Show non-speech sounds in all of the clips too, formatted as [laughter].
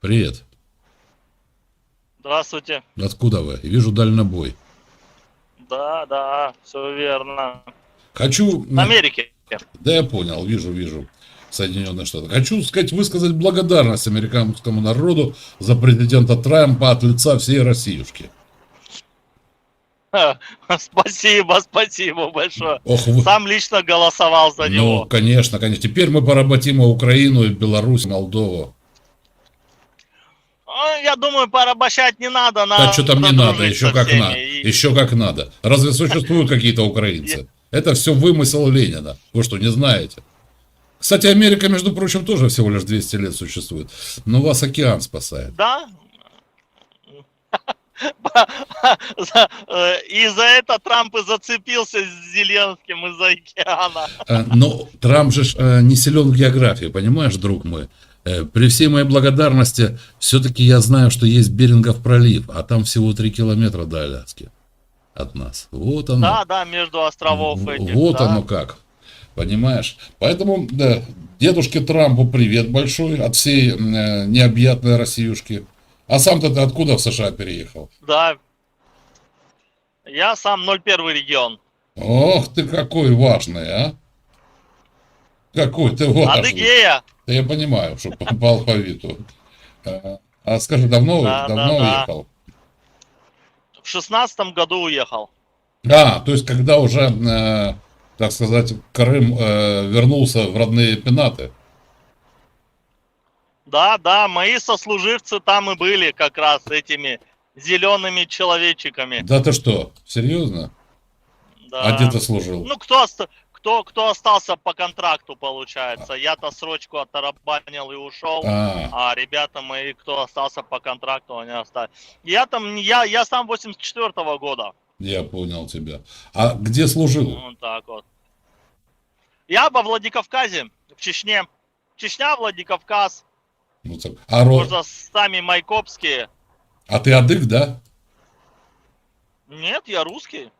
Привет. Здравствуйте. Откуда вы? Вижу дальнобой. Да, да, все верно. Хочу... В Америке. Да я понял, вижу, вижу. Соединенные Штаты. Хочу сказать, высказать благодарность американскому народу за президента Трампа от лица всей Россиюшки. Спасибо, спасибо большое. Ох, вы... Сам лично голосовал за Ну, него. конечно, конечно. Теперь мы поработим и Украину, и Беларусь, и Молдову. Ну, Я думаю, порабощать не надо. Да что там не надо, еще как надо. И- Еще как надо. Разве существуют какие-то украинцы? Это все вымысел Ленина. Вы что, не знаете? Кстати, Америка, между прочим, тоже всего лишь 200 лет существует. Но вас океан спасает. Да? И за это Трамп и зацепился с Зеленским из-за океана. Э, Но Трамп же э, не силен в географии, понимаешь, друг мой? Э, При всей моей благодарности, все-таки я знаю, что есть Берингов пролив, а там всего 3 километра до Аляски от нас. Вот оно. Да, да, между островов этих. Вот да. оно как. Понимаешь? Поэтому, да, дедушке Трампу привет большой от всей э, необъятной Россиюшки. А сам-то ты откуда в США переехал? Да. Я сам 01 регион. Ох ты какой важный, а! Какой ты важный. Адыгея. Да я понимаю, что по, алфавиту. А, а скажи, давно, Да, давно да, да. уехал? В шестнадцатом году уехал. А, то есть когда уже, э, так сказать, Крым э, вернулся в родные пенаты. Да, да, мои сослуживцы там и были как раз этими зелеными человечиками. Да ты что, серьезно? Да. А где ты служил? Ну, кто, кто, кто остался по контракту, получается. Я-то срочку оттарабанил и ушел. А, А ребята мои, кто остался по контракту, они остались. Я там, я, я сам 84 года. я понял тебя. А где служил? Вот так вот. Я во Владикавказе, в Чечне. Чечня, Владикавказ. Ну, так, а, ро- Можно сами майкопские. а ты адык, да? Нет, я русский.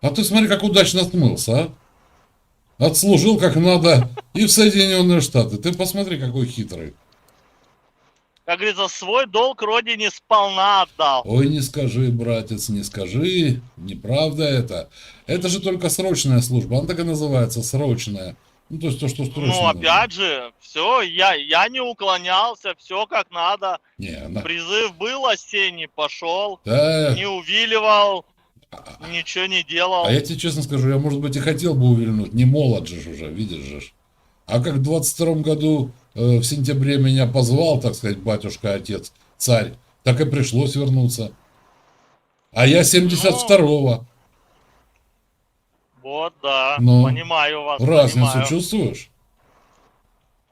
А ты смотри, как удачно смылся, а? Отслужил как надо и в Соединенные Штаты. Ты посмотри, какой хитрый. Как говорится, свой долг родине сполна отдал. Ой, не скажи, братец, не скажи, неправда это. Это же только срочная служба, она так и называется, срочная. Ну, то есть то, что срочно. Ну, опять же, все, я, я не уклонялся, все как надо. Не, она... Призыв был осенний, пошел, Да, не увиливал, ничего не делал. а я тебе честно скажу, я, может быть, и хотел бы увильнуть, не молод же уже, видишь же. А как в 22 году э, в сентябре меня позвал, так сказать, батюшка, отец, царь, так и пришлось вернуться. А я 72-го. Вот, да, Ну, понимаю вас. Разницу понимаю. чувствуешь?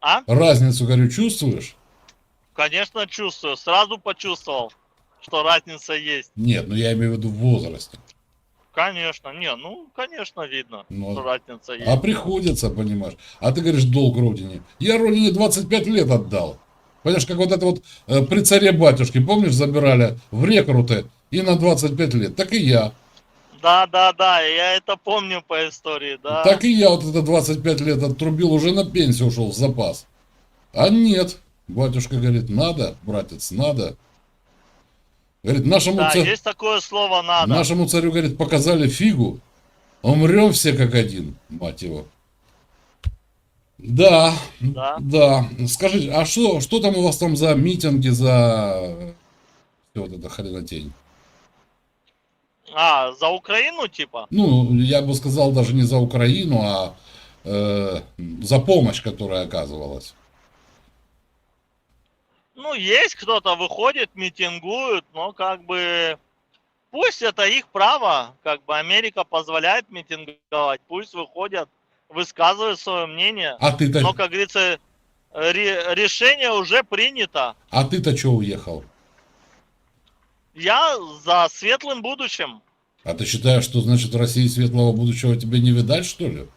А? Разницу, говорю, чувствуешь? Конечно, чувствую. Сразу почувствовал, что разница есть. Нет, ну я имею в виду в возрасте. Конечно, не, ну, конечно, видно, Ну, что разница есть. А приходится, понимаешь. А ты говоришь, долг родине. Я родине 25 лет отдал. Понимаешь, как вот это вот э, при царе батюшке, помнишь, забирали в рекруты и на 25 лет. Так и я. Да, да, да, я это помню по истории, да. Так и я вот это 25 лет отрубил, уже на пенсию ушел в запас. А нет. Батюшка говорит, надо, братец, надо. Говорит, нашему, Да, ца- есть такое слово надо. нашему царю, говорит, показали фигу. Умрем все как один, мать его. Да, Да. да. Скажите, а что, что там у вас там за митинги, за все вот это хренотень? А, за Украину, типа? Ну, я бы сказал, даже не за Украину, а э, за помощь, которая оказывалась. Ну, есть кто-то выходит, митингует, но как бы пусть это их право, как бы Америка позволяет митинговать, пусть выходят, высказывают свое мнение. А ты-то, Но, как говорится, ре- решение уже принято. а ты-то что уехал? Я за светлым будущим. А ты считаешь, что значит в России светлого будущего тебе не видать, что ли?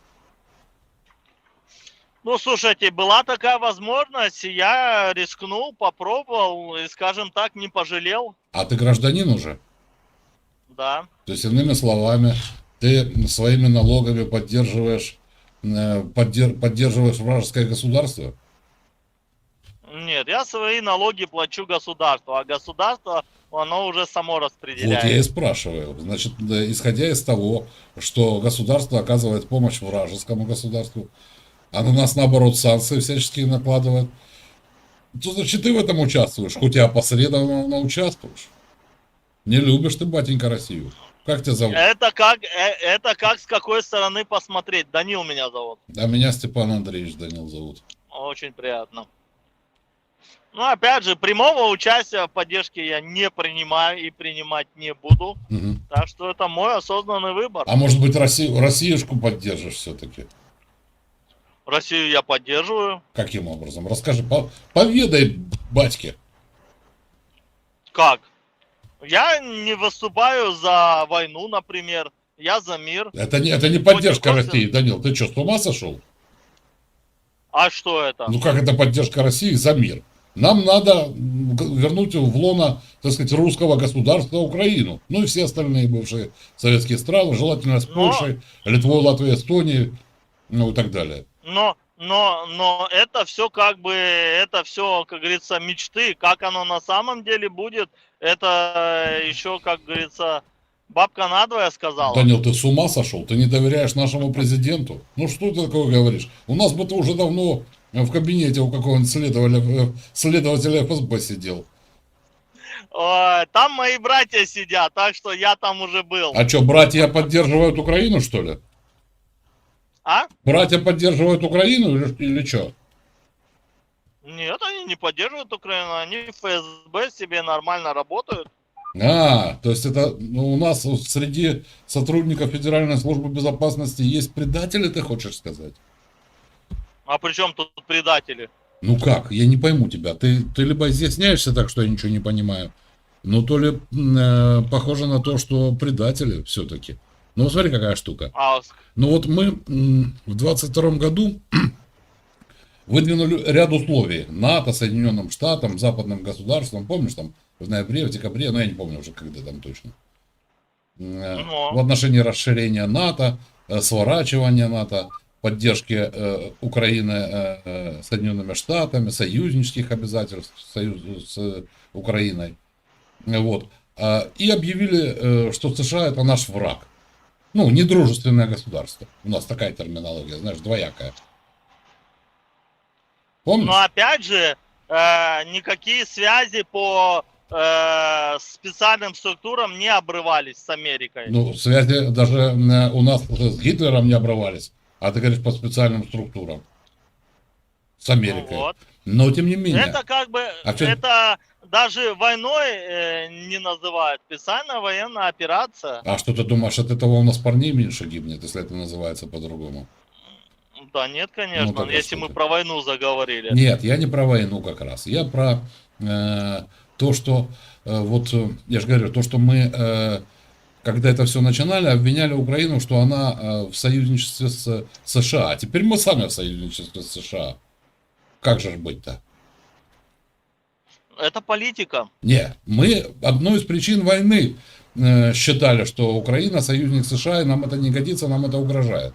Ну, слушайте, была такая возможность, я рискнул, попробовал, и, скажем так, не пожалел, А ты гражданин уже? да. То есть, иными словами, ты своими налогами поддерживаешь, э, поддер- поддерживаешь вражеское государство? Нет, я свои налоги плачу государству, а государство, оно уже само Вот распределяет. я и спрашиваю. Значит, исходя из того, что государство оказывает помощь вражескому государству, а на нас, наоборот, санкции всяческие накладывает, то значит ты в этом участвуешь, хоть и опосредованно участвуешь. Не любишь ты, батенька, Россию. Как тебя зовут? Это как, э, это как с какой стороны посмотреть. Данил меня зовут. А меня Степан Андреевич Данил зовут. Очень приятно. Ну, опять же, прямого участия в поддержке я не принимаю и принимать не буду. Мгм. Так что это мой осознанный выбор. А может быть, Россию, Россиюшку поддержишь все-таки? Россию я поддерживаю. Каким образом? Расскажи, по- поведай, батьке. Как? Я не выступаю за войну, например. Я за мир. Это не, это не поддержка России, Данил. Ты что, с ума сошел? А что это? Ну как это поддержка России за мир? Нам надо вернуть в лоно, так сказать, русского государства Украину. Ну и все остальные бывшие советские страны, желательно с Но- Польшей, Литвой, Латвией, Эстонией, ну и так далее. Но, но, но это все как бы, это все, как говорится, мечты. Как оно на самом деле будет, это еще, как говорится, бабка надвое сказала. Данил, ты с ума сошел? Ты не доверяешь нашему президенту? Ну что ты такое говоришь? У нас бы ты уже давно в кабинете у какого-нибудь следователя, э, следователя ФСБ сидел. Там мои братья сидят, так что я там уже был. А что, братья поддерживают Украину, что ли? А? Братья поддерживают Украину или, или что? Нет, они не поддерживают Украину, они в ФСБ себе нормально работают. А, то есть это ну, у нас среди сотрудников Федеральной службы безопасности есть предатели, ты хочешь сказать? А при чем тут предатели? Ну как, я не пойму тебя. Ты, ты либо изъясняешься так, что я ничего не понимаю, ну то ли э, похоже на то, что предатели все-таки. Ну смотри, какая штука. Ну вот мы в 22 году [clears throat] выдвинули ряд условий НАТО, Соединенным Штатам, западным государствам. Помнишь, там в ноябре, в декабре, ну я не помню уже когда там точно. Э, Ну. В отношении расширения НАТО, э, сворачивания НАТО, поддержки э, Украины э, э, Соединенными Штатами, союзнических обязательств союз, с Украиной. Вот. А, И объявили, э, что США это наш враг. Ну, недружественное государство. У нас такая терминология, знаешь, двоякая. Помнишь? но опять же, э, никакие связи по э, специальным структурам не обрывались с Америкой. Ну, связи даже у нас с Гитлером не обрывались, а ты говоришь по специальным структурам с Ну Америкой. вот. Но тем не менее. Это как бы, А это даже войной э, не называют. Специальная военная операция. А что ты думаешь, от этого у нас парней меньше гибнет, если это называется по-другому? Да нет, конечно, Ну, если мы про войну заговорили. Нет, я не про войну как раз. Я про э, то, что э, вот э, я же говорю, то, что мы, э, когда это все начинали, обвиняли Украину, что она э, в союзничестве с США. Теперь мы сами в союзничестве с США. Как же быть-то? Это политика. Не, мы одной из причин войны э, считали, что Украина союзник США, и нам это не годится, нам это угрожает.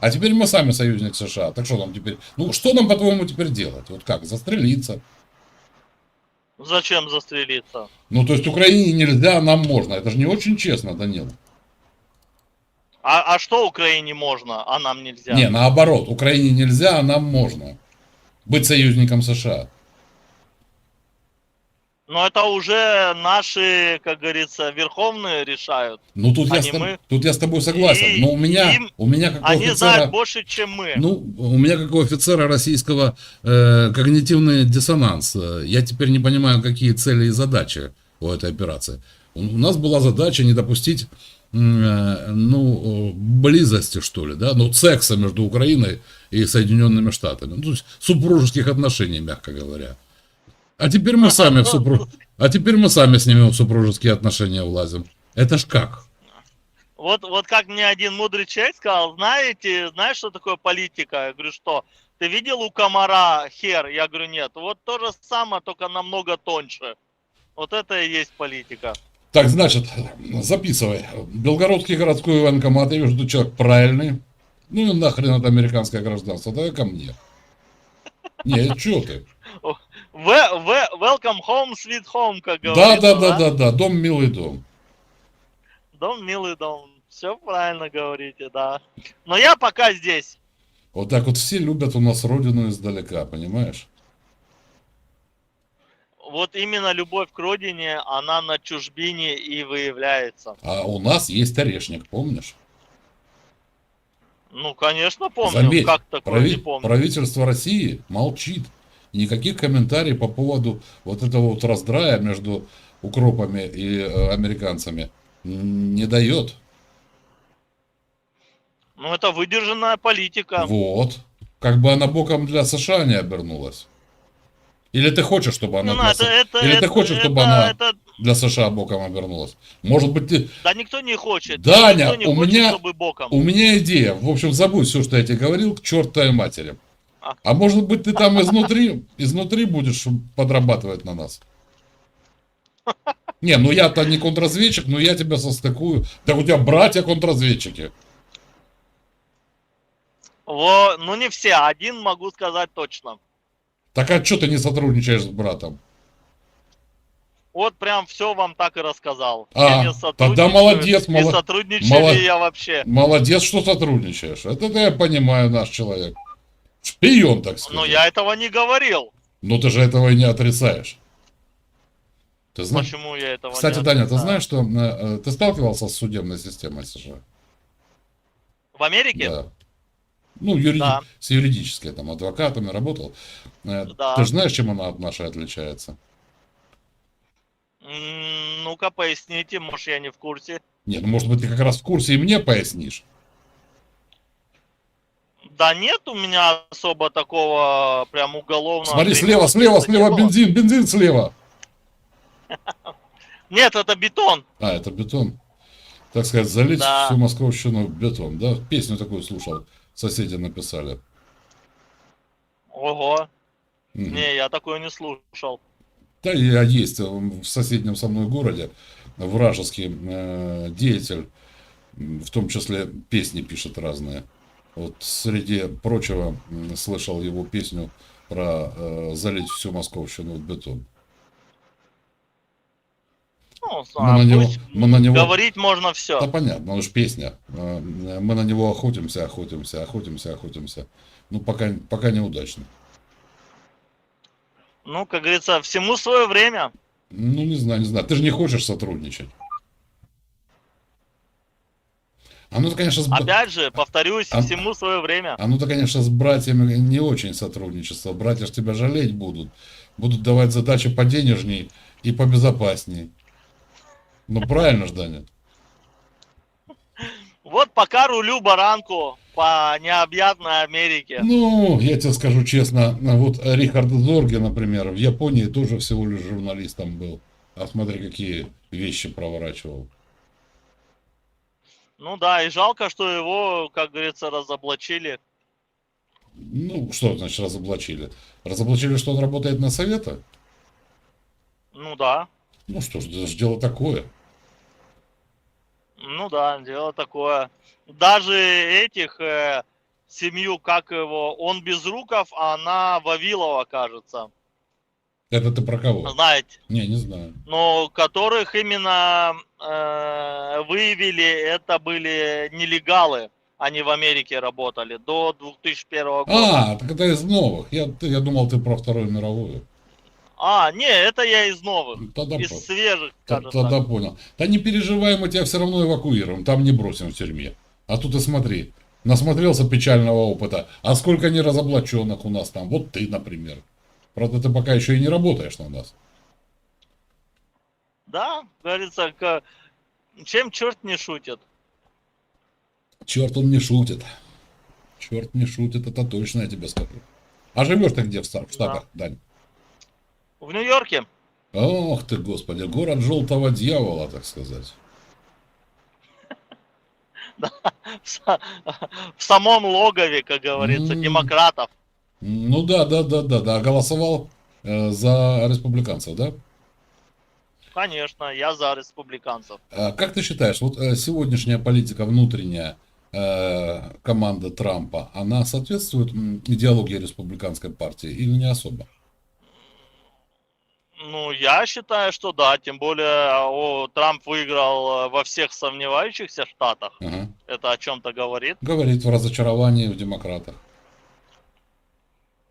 А теперь мы сами союзник США. Так что нам теперь... Ну, что нам, по-твоему, теперь делать? Вот как? Застрелиться? Зачем застрелиться? Ну, то есть Украине нельзя, а нам можно. Это же не очень честно, Данил. А, а что Украине можно, а нам нельзя? Не, наоборот. Украине нельзя, а нам можно. Быть союзником США. Но это уже наши, как говорится, верховные решают. Ну, тут, А я, с, мы? тут я с тобой согласен. И Но у меня, им- у меня как Они офицера... знают больше, чем мы. Ну, у меня как у офицера российского э, когнитивный диссонанс. Я теперь не понимаю, какие цели и задачи у этой операции. У, у нас была задача не допустить э, ну, близости, что ли, да, ну, секса между Украиной и Соединенными Штатами. Ну, то есть супружеских отношений, мягко говоря. А теперь мы сами в супру... А теперь мы сами с ними в супружеские отношения влазим. Это ж как? Вот, вот как мне один мудрый человек сказал, знаете, знаешь, что такое политика? Я говорю, что? Ты видел у комара хер? Я говорю, нет. Вот то же самое, только намного тоньше. Вот это и есть политика. Так, значит, записывай. Белгородский городской военкомат, я вижу, ты человек правильный. Ну и нахрен это американское гражданство, давай ко мне. Не, что ты? В- в- welcome home, sweet home, как Да, говорится. да, да, да, да, дом милый дом. Дом, милый дом. Все правильно говорите, да. Но я пока здесь. Вот так вот все любят у нас родину издалека, понимаешь? Вот именно любовь к родине, она на чужбине и выявляется. А у нас есть орешник, помнишь? Ну, конечно, помню. Заметь, как такое прави- не помню. правительство России молчит. Никаких комментариев по поводу вот этого вот раздрая между укропами и э, американцами не дает. Ну, это выдержанная политика. Вот. Как бы она боком для США не обернулась. Или ты хочешь, чтобы она Ну, для, это, это, Или ты это- хочешь, чтобы это- она- это- для США боком обернулась? Может быть, ты... Да никто не хочет. Даня, никто не у хочет, меня- чтобы боком. У меня идея. В общем, забудь все, что я тебе говорил, к чертовой матери. А. Может быть, ты там изнутри, изнутри будешь подрабатывать на нас? Не, ну я-то не контрразведчик, но я тебя состыкую. Да у тебя братья контрразведчики. Во, ну, не все. Один могу сказать точно. Так а что ты не сотрудничаешь с братом? Вот прям все вам так и рассказал. А, Я не тогда сотрудничаю, молодец, Не моло- сотрудничали моло- я вообще. Молодец, что сотрудничаешь. Это я понимаю, наш человек. Шпион, так сказать. Но я этого не говорил. Но ты же этого и не отрицаешь. Ты знаешь? Почему я этого Кстати, не Даня, ты знаешь, что э, э, ты сталкивался с судебной системой США? В Америке? Да. Ну, юриди- Да. с юридической, там, адвокатами работал. Э, Да. Ты же знаешь, чем она от нашей отличается? Ну-ка, поясните, может, я не в курсе. Нет, ну, может быть, ты как раз в курсе и мне пояснишь. Да нет у меня особо такого прям уголовного... Смотри, слева, слева, слева бензин, бензин слева. Нет, это бетон. А, это бетон. Так сказать, залить Да. всю Московщину бетон, да? Песню такую слушал, соседи написали. Ого. Мгм. Не, я такое не слушал. Да, я есть э, в соседнем со мной городе вражеский э, деятель, в том числе песни пишет разные. Вот среди прочего слышал его песню про э, залить всю Московщину в бетон. Ну, Мы а на него- мы на него- Говорить можно все. Да понятно, ну ж песня. Э, Мы на него охотимся, охотимся, охотимся, охотимся. Ну пока, пока неудачно. Ну, как говорится, всему свое время. Ну не знаю, не знаю. Ты же не хочешь сотрудничать. А ну, конечно, с, Опять же, повторюсь, А- всему свое время. А ну то, конечно, с братьями не очень сотрудничество. Братья ж тебя жалеть будут. Будут давать задачи поденежней и побезопасней. Ну правильно ж, Даня? Вот пока рулю баранку по необъятной Америке. Ну, я тебе скажу честно, вот Рихард Зорге, например, в Японии тоже всего лишь журналистом был. А смотри, какие вещи проворачивал. Ну да, и жалко, что его, как говорится, разоблачили. Ну, что значит разоблачили? Разоблачили, что он работает на совета? Ну да, Ну что ж, это ж дело такое. ну да, дело такое. Даже этих э, семью, как его, он без руков, а она Вавилова, кажется. Это ты про кого? Знаете, Не, не знаю. но которых именно э, выявили, это были нелегалы. Они в Америке работали до 2001 года. А, так это из новых. Я, я думал, ты про Вторую мировую. А, не, это я из новых, Тогда, из по- свежих, скажем тогда так. понял. Да не переживай, мы тебя все равно эвакуируем. Там не бросим в тюрьме. А тут и смотри. Насмотрелся печального опыта. А сколько не разоблаченных у нас там? Вот ты, например. Правда, ты пока еще и не работаешь на нас. Да, говорится, чем черт не шутит. Черт, он не шутит. Черт не шутит, это точно я тебе скажу. А живешь ты где в Штатах, Дань? В Нью-Йорке Ох ты, господи, город желтого дьявола, так сказать. [laughs] са- в самом логове, как говорится, демократов. Ну да, да, да, да, да. Голосовал э, за республиканцев, да? Конечно, я за республиканцев. А как ты считаешь, вот э, сегодняшняя политика внутренняя э, команды Трампа, она соответствует идеологии республиканской партии или не особо? Ну, я считаю, что да, тем более о, Трамп выиграл э, во всех сомневающихся штатах. Ага. Это о чем-то говорит. Говорит в разочаровании в демократах.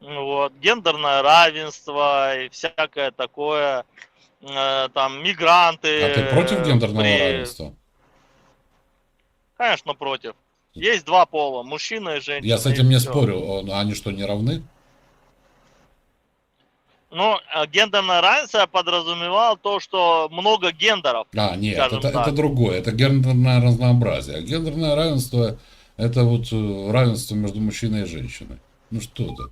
Ну Вот, гендерное равенство и всякое такое. Э, там мигранты. А ты против гендерного при- равенства? Конечно, против. Есть два пола, мужчина и женщина. Я с этим не всё. спорю. Он- Они что, не равны? Но э, гендерное равенство подразумевало то, что много гендеров. А, нет, это, так. это другое. Это гендерное разнообразие. А гендерное равенство это вот э, равенство между мужчиной и женщиной. Ну что ты?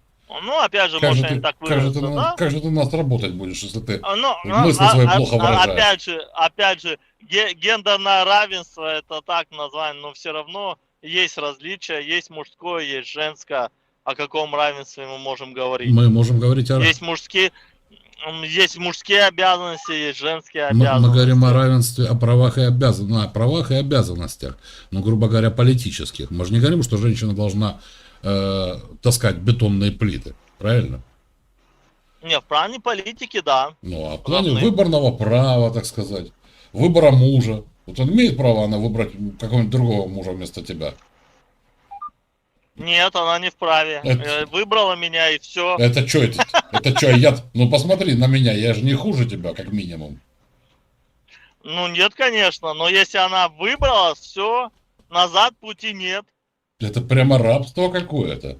Ну, опять же, Как может, же, они так как, же выразятся, ты, да? как же ты у нас работать будешь, если ты... А, Ну, мысли свои плохо выражаешь. Опять же, опять же, ге- гендерное равенство, это так название, но все равно есть различия, есть мужское, есть женское. О каком равенстве мы можем говорить? Мы можем говорить о... Есть мужские, есть мужские обязанности, есть женские Мы, обязанности. мы говорим о равенстве, о правах и обязанностях, о правах и обязанностях, ну, грубо говоря, политических. Мы же не говорим, что женщина должна э, таскать бетонные плиты, правильно? Не, в плане политики, да. Ну, а в плане Должны. выборного права, так сказать, выбора мужа. Вот он имеет право она выбрать какого-нибудь другого мужа вместо тебя. Нет, она не вправе. Это- Э, Выбрала меня и все. Это что это? Это что, я... Ну, посмотри на меня, я же не хуже тебя, как минимум. Ну нет, конечно, но если она выбрала, все, назад пути нет. Это прямо рабство какое-то.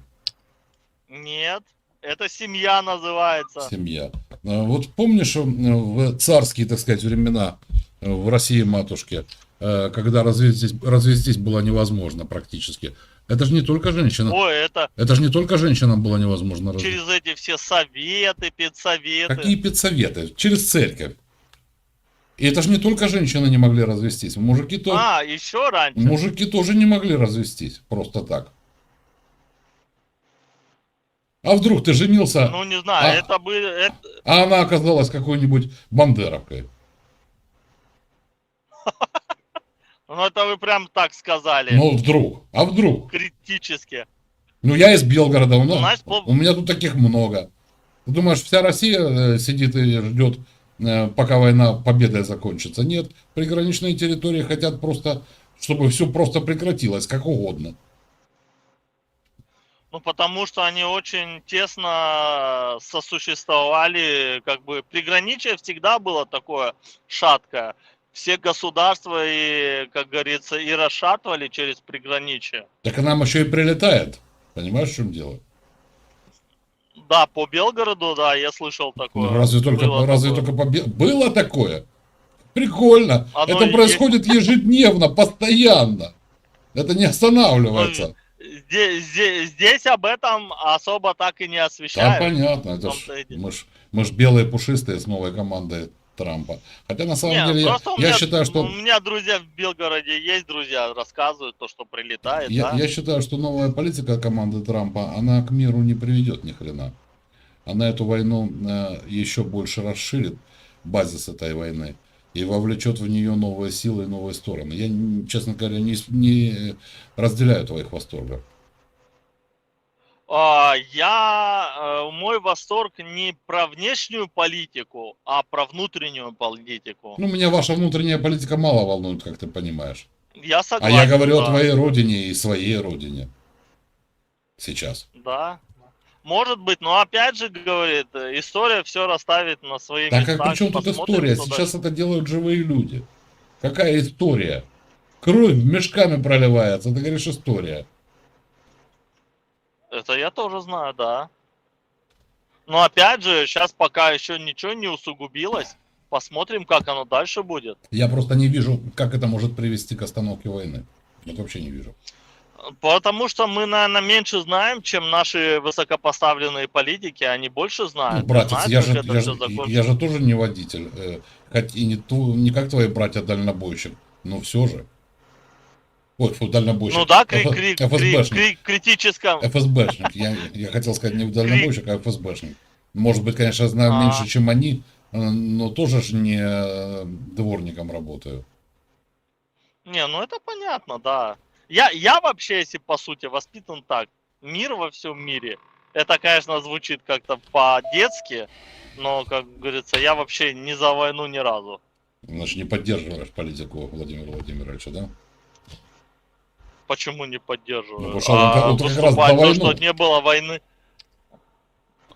Нет, это семья называется. семья. А Вот помнишь, э, в царские, так сказать, времена э, в России матушке, э, когда развестись, развестись было невозможно практически. Это же не только женщина. Ой, это Это же не только женщинам было невозможно развестись. через эти все советы, педсоветы. Какие педсоветы? Через церковь. И это же не только женщины не могли развестись. Мужики, то... А, еще раньше. Мужики тоже не могли развестись просто так. А вдруг ты женился, Ну не знаю, А. это бы, это- а она оказалась какой-нибудь бандеровкой? [laughs] ну это вы прям так сказали, Ну, вдруг. А вдруг? критически. Ну, я из Белгорода, у, нас- Значит, пол- у меня тут таких много. Ты думаешь, вся Россия э, сидит и ждет, пока война победой закончится? Нет, приграничные территории хотят просто, чтобы все просто прекратилось, как угодно. Ну потому что они очень тесно сосуществовали, как бы приграничие всегда было такое шаткое. Все государства и, как говорится, и расшатывали через приграничие. Так нам еще и прилетает. Понимаешь, в чем дело? Да, по Белгороду, да, я слышал такое. Ну, разве только, Было разве такое. только по Бе- Было такое? Прикольно. Оно Это происходит ежедневно, постоянно. Это не останавливается. Здесь, здесь, здесь об этом особо так и не Да, освещают. понятно. Это ж, мы, ж, мы ж белые пушистые с новой командой Трампа. Хотя на самом Не, деле я, я меня- считаю, что У меня друзья в Белгороде есть друзья, рассказывают то, что прилетает, я, да. я считаю, что новая политика команды Трампа, она к миру не приведет ни хрена. Она эту войну э, еще больше расширит, базис этой войны, и вовлечет в нее новые силы и новые стороны. Я, честно говоря, не, не разделяю твоих восторгов. А, я, э, мой восторг не про внешнюю политику, а про внутреннюю политику. Ну, меня ваша внутренняя политика мало волнует, как ты понимаешь. Я А согласен. я говорю да. о твоей родине и своей родине. Сейчас. Да. Может быть, но опять же, говорит, история все расставит на свои Так места. как при чем тут история? Сейчас это делают живые люди. Какая история? Кровь мешками проливается, ты говоришь история. Это я тоже знаю, да. Но опять же, сейчас пока еще ничего не усугубилось. Посмотрим, как оно дальше будет. Я просто не вижу, как это может привести к остановке войны. Вот вообще не вижу. Потому что мы, наверное, меньше знаем, чем наши высокопоставленные политики. Они больше Ну, знают. братец, знают, я же, я, же, я же тоже не водитель. э, Хоть и не, ту- не как твои братья-дальнобойщик, но все же. Ой, фу, дальнобойщик. Ну да, кри- кри- кри- кри- критическом. ФСБшник. Я, я хотел сказать не дальнобойщик, а ФСБшник. Может быть, конечно, знаю А. меньше, чем они, э, но тоже ж не э, дворником работаю. Не, ну это понятно, да. Я, я вообще, если по сути, воспитан так. Мир во всем мире. Это, конечно, звучит как-то по-детски, но, как говорится, я вообще не за войну ни разу. Значит, не поддерживаешь политику Владимира Владимировича, да? Почему не поддерживаю? Ну, потому что он как- а он как раз выступать за то, войну. что не было войны.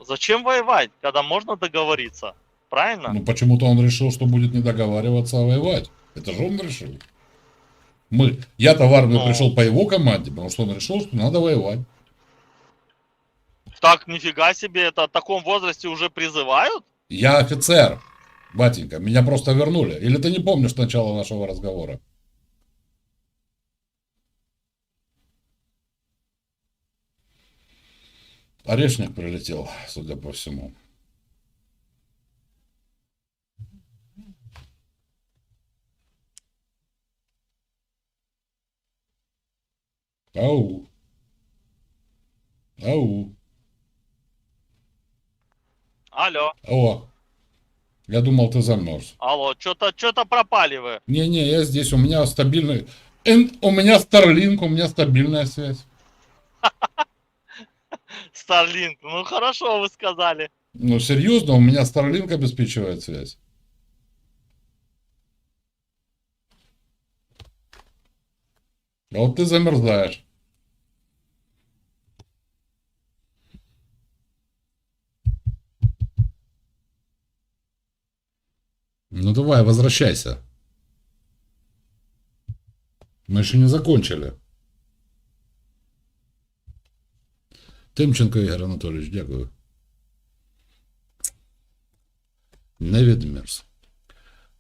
Зачем воевать, когда можно договориться? Правильно? Ну, почему-то он решил, что будет не договариваться, а воевать. Это же он решил. Мы, я-то в армию Ну. пришел по его команде, потому что он решил, что надо воевать. Так, нифига себе, это в таком возрасте уже призывают? Я офицер, батенька, меня просто вернули. Или ты не помнишь начало нашего разговора? Орешник прилетел, судя по всему. Ау. Ау. Алло, О. Я думал, ты замерз. алло, что-то что-то пропали вы. Не-не, я здесь, у меня стабильный... У меня Starlink, у меня стабильная связь. [laughs] Starlink, ну хорошо вы сказали. Ну, серьезно, у меня Starlink обеспечивает связь. А вот ты замерзаешь. Ну давай, возвращайся. Мы еще не закончили. Тимченко Ігор Анатолійович, дякую. Не відмерз.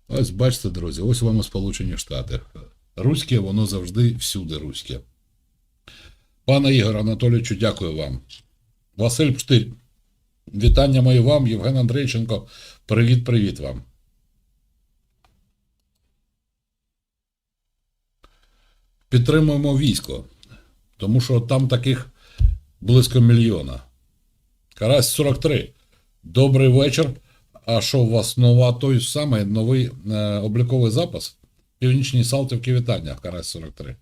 Ось бачите, друзі, ось вам і Сполучені Штати. Руське, воно завжди всюди руське. Пане Ігор Анатолійовичу, дякую вам. Василь Пштиль, вітання мої вам, Євген Андрейченко. Привіт-привіт вам. Підтримуємо військо, тому що там таких близько мільйона. Карась 43. Добрий вечір. А що у вас нова той самий новий е, обліковий запис? Північній Салтівки вітання, Карась 43.